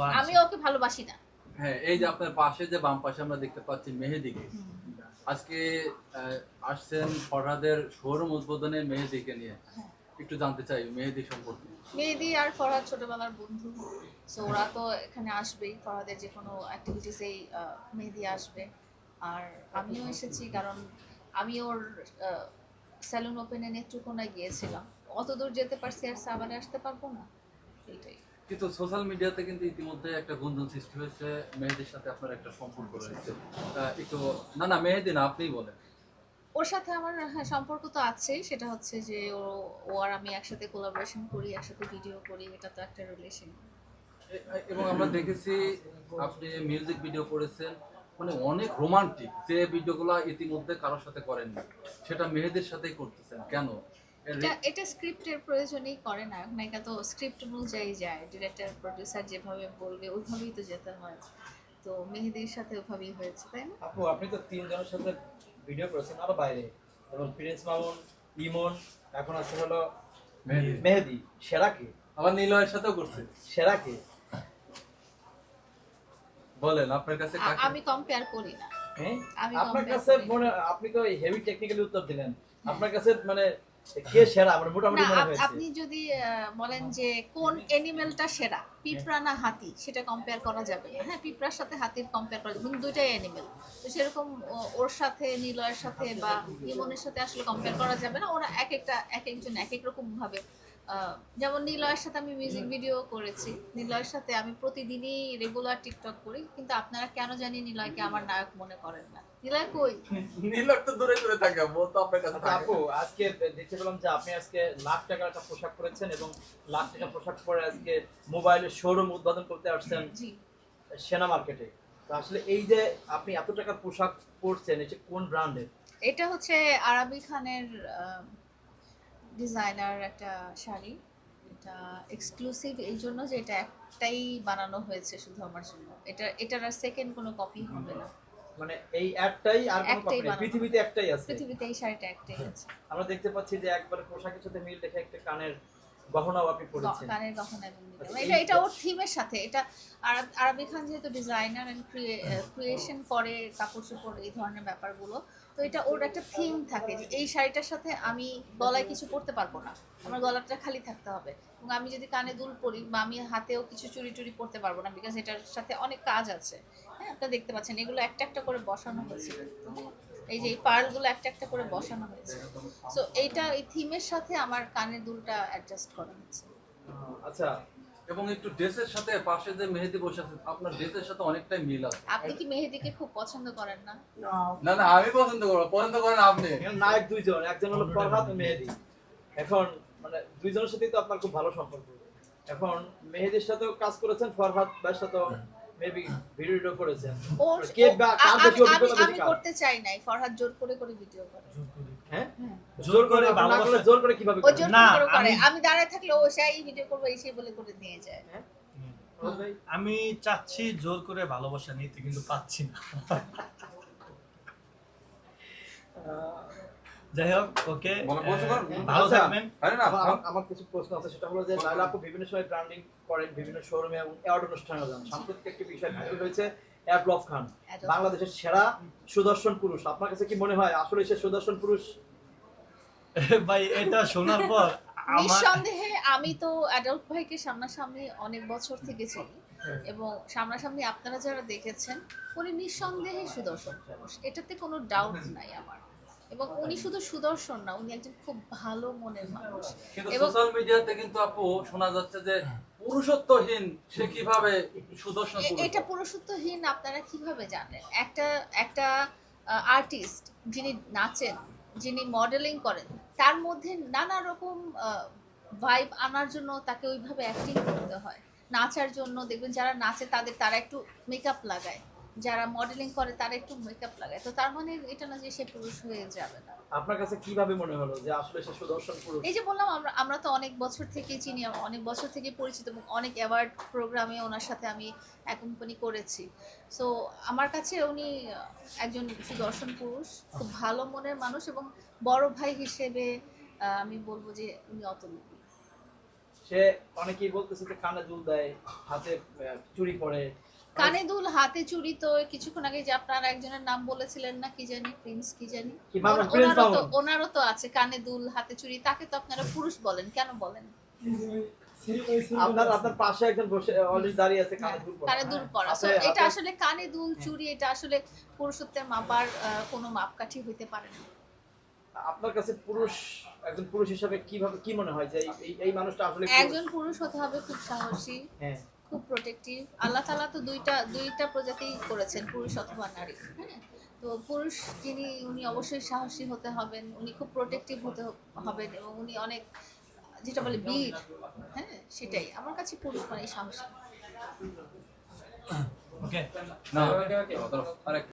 আচ্ছা। আমি ওকে ভালোবাসি না। হ্যাঁ এই যে আপনার পাশে যে বাম পাশে আমরা দেখতে পাচ্ছি মেহেদিকে আজকে আসছেন ফরহাদের শোরুম উদ্বোধনে মেহেদিকে নিয়ে। হ্যাঁ। একটু জানতে চাই মেহেদি সম্পর্কে। মেহেদি আর ফরহাদ ছোটবেলার বন্ধু। সো ওরা তো এখানে আসবেই। ফরহাদের যে কোনো অ্যাক্টিভিটিসেই মেহেদি আসবে। আর আমিও এসেছি কারণ আমি ওর স্যালুন ওপেনে নেত্রকোনায় গিয়েছিলাম। অত দূর যেতে পারছি আর সাবানে আসতে পারব না। এইটাই। কিন্তু সোশ্যাল মিডিয়াতে কিন্তু ইতিমধ্যে একটা গুঞ্জন সৃষ্টি হয়েছে মেহেদির সাথে আপনার একটা সম্পর্ক রয়েছে। একটু না না মেহেদি না আপনিই বলেন। ওর সাথে আমার হ্যাঁ সম্পর্ক তো আছেই সেটা হচ্ছে যে ও ও আর আমি একসাথে কোলাবোরেশন করি একসাথে ভিডিও করি এটা তো একটা রিলেশন এবং আমরা দেখেছি আপনি মিউজিক ভিডিও করেছেন মানে অনেক রোমান্টিক যে ভিডিওগুলো ইতিমধ্যে কারোর সাথে করেননি সেটা মেহেদির সাথেই করতেছেন কেন? এটা এটা স্ক্রিপ্টের প্রয়োজনেই করে না। নায়িকা তো স্ক্রিপ্ট অনুযায়ী যায়। ডিরেক্টর প্রডিউসার যেভাবে বলবে ওইভাবেই তো যেতে হয়। তো মেহেদির সাথে ওইভাবেই হয়েছে তাই না? আপু আপনি তো তিনজনের সাথে ভিডিও করেছেন আরও বাইরে। যেমন প্রিন্স মামুন ইমন এখন আছে হলো মেহেদি। মেহেদি। সেরা কে? আবার নিলয়ের সাথেও করছে। সেরা কে? বলেন আপনার কাছে আমি কম্পেয়ার করি না। হ্যাঁ? আমি আপনার কাছে মনে আপনি তো হেভি টেকনিক্যালি উত্তর দিলেন। আপনার কাছে মানে কে সেরা আমার মোটামুটি মনে হয়েছে। আপনি যদি বলেন যে কোন অ্যানিমেলটা সেরা পিঁপড়া না হাতি সেটা কম্পেয়ার করা যাবে হ্যাঁ পিঁপড়ার সাথে হাতির কম্পেয়ার করা যাবে দুইটাই অ্যানিমেল তো সেরকম ওর সাথে নিলয়ের সাথে বা ইমনের সাথে আসলে কম্পেয়ার করা যাবে না। ওরা এক একটা এক একজন এক এক রকম ভাবে যেমন নিলয়ের সাথে আমি মিউজিক ভিডিও করেছি। নিলয়ের সাথে আমি প্রতিদিনই রেগুলার টিকটক করি কিন্তু আপনারা কেন জানি নিলয়কে আমার নায়ক মনে করেন না। নিলয় কই? নীলক তো দূরে দূরে থাকে ও তো আপনার কাছে আচ্ছা থাকে। আপু আজকে দেখতে পেলাম যে আপনি আজকে লাখ টাকার একটা পোশাক পরেছেন এবং লাখ টাকার পোশাক পরে আজকে মোবাইলের শোরুম উদ্বোধন করতে আসছেন জি। সেনা মার্কেটে। তো আসলে এই যে আপনি এত টাকার পোশাক পরছেন এটা কোন ব্র্যান্ডের এটা হচ্ছে আরাবি খানের ডিজাইনার একটা শাড়ি। এটা এক্সক্লুসিভ এই জন্য যে এটা একটাই বানানো হয়েছে শুধু আমার জন্য। এটা এটার আর সেকেন্ড কোনো কপি হবে না। মানে এই একটাই আর কোনো কপি নেই। পৃথিবীতে একটাই আছে। পৃথিবীতে এই শাড়িটা একটাই আছে। আমরা দেখতে পাচ্ছি যে একবার পোশাকের সাথে মিল রেখে একটা কানের গহনাও আপনি পরেছেন। কানের গহনা। আচ্ছা, এটা এটা ওর থিমের সাথে। এটা আরবি খান যেহেতু ডিজাইনার এন্ড ক্রিয়েশন করে কাপড় চোপড় এই ধরনের ব্যাপারগুলো তো এটা ওর একটা থিম থাকে যে এই শাড়িটার সাথে আমি গলায় কিছু পরতে পারব না। আমার গলাটা খালি থাকতে হবে। এবং আমি যদি কানে দুল পরি বা আমি হাতেও কিছু চুরি টুরি পরতে পারব না বিকজ এটার সাথে অনেক কাজ আছে। হ্যাঁ আপনারা দেখতে পাচ্ছেন এগুলো একটা একটা করে বসানো হয়েছে এই যে এই পার্লগুলো একটা একটা করে বসানো হয়েছে। সো এইটা এই থিমের সাথে আমার কানের দুলটা অ্যাডজাস্ট করা হয়েছে আচ্ছা এবং একটু ড্রেসের সাথে পাশে যে মেহেদি বসে আছে আপনার ড্রেসের সাথে অনেকটাই মিল আছে। আপনি কি মেহেদিকে খুব পছন্দ করেন না? না। না আমি পছন্দ করব পছন্দ করেন আপনি। এখানে নায়ক দুইজন একজন হলো ফরহাদ মেহেদি। এখন মানে দুইজনের সাথেই তো আপনার খুব ভালো সম্পর্ক। এখন মেহেদির সাথেও কাজ করেছেন ফরহাদ ভাইয়ের সাথেও। মেবি ভিডিও ভিডিও করেছেন ওর কে ও- বা- আ- কার বেশি আমি- আমি অভিজ্ঞতা আমি করতে চাই নাই ফরহাদ জোর করে করে ভিডিও করে। হ্যাঁ? হ্যাঁ। জোর করে করে ভালোবাসা- জোর করে কীভাবে? জোর না, করে করে। আমি- দাঁড়ায় থাকলে ও সেই ভিডিও করব এই সেই বলে করে নিয়ে যায়। ফরহাদ ভাই, আমি চাচ্ছি জোর করে ভালোবাসা নিতে কিন্তু পাচ্ছি না। যাই হোক ওকে। ভালো। থাকবেন। আমার- আমার কিছু প্রশ্ন আছে সেটা হলো যে লাইলা আপু বিভিন্ন সময় ব্র্যান্ডিং করেন বিভিন্ন শোরুমে এবং অ্যাওয়ার্ড অনুষ্ঠানে যান। সাম্প্রতিক একটি বিষয় ভাইরাল হয়েছে অ্যাডলফ খান। বাংলাদেশের সেরা সুদর্শন পুরুষ। আপনার কাছে কি মনে হয় আসলে সে সুদর্শন পুরুষ? ভাই এটা শোনার পর নিঃসন্দেহে আমি তো অ্যাডল্ট ভাইকে সামনাসামনি অনেক বছর থেকে চিনি। হ্যাঁ। এবং সামনাসামনি আপনারা যারা দেখেছেন উনি নিঃসন্দেহে সুদর্শন পুরুষ। এটাতে কোনো ডাউট নাই আমার। এবং উনি শুধু সুদর্শন না উনি একজন খুব ভালো মনের মানুষ। কিন্তু এবং- সোশ্যাল মিডিয়াতে কিন্তু আপু শোনা যাচ্ছে যে পুরুষত্বহীন সে কীভাবে সুদর্শন এটা পুরুষত্বহীন আপনারা কীভাবে জানেন? একটা একটা আর্টিস্ট যিনি নাচেন যিনি মডেলিং করেন তার মধ্যে নানা রকম ভাইব আনার জন্য তাকে ওইভাবে অ্যাক্টিং করতে হয়। নাচার জন্য দেখবেন যারা নাচে তাদের তারা একটু মেকআপ লাগায়। যারা মডেলিং করে তারা একটু মেকআপ লাগায়। তো তার মানে এটা না যে সে পুরুষ হয়ে যাবে না। আপনার কাছে কীভাবে মনে হলো যে আসলে সে সুদর্শন পুরুষ? এই যে বললাম আমরা আমরা তো অনেক বছর থেকে চিনি অনেক বছর থেকে পরিচিত এবং অনেক অ্যাওয়ার্ড প্রোগ্রামে ওনার সাথে আমি অ্যাকম্পানি করেছি। সো আমার কাছে উনি একজন সুদর্শন পুরুষ খুব ভালো মনের মানুষ এবং বড় ভাই হিসেবে আমি বলব যে উনি অতুলনীয়। সে অনেকেই বলতেছে যে কানে দুল দেয় হাতে চুরি পরে। কানে দুল হাতে চুরি তো কিছুক্ষণ আগে যে আপনারা একজনের নাম বলেছিলেন না কি জানি প্রিন্স কি জানি। ওনারও তো ওনারও তো আছে কানে দুল হাতে চুরি তাকে তো আপনারা পুরুষ বলেন কেন বলেন? আপনার আপনার পাশে একজন বসে অলরেডি দাঁড়িয়ে আছে কানে দুল। কানে দুল পরা। So, এটা আসলে কানে দুল চুরি এটা আসলে পুরুষত্বের মাপার আহ, কোনো মাপকাঠি হইতে পারে না। আপনার কাছে পুরুষ একজন পুরুষ হিসাবে কীভাবে কি মনে হয় যে এই- এই এই মানুষটা আসলে একজন পুরুষ হতে হবে খুব সাহসী। হ্যাঁ। খুব প্রোটেক্টিভ আল্লাহ তালা তো দুইটা দুইটা প্রজাতি করেছেন পুরুষ অথবা নারী হ্যাঁ? তো পুরুষ যিনি উনি অবশ্যই সাহসী হতে হবেন উনি খুব প্রোটেক্টিভ হতে হবেন এবং উনি অনেক যেটা বলে বীর হ্যাঁ? সেটাই। আমার কাছে পুরুষ মানে সাহসী। ওকে না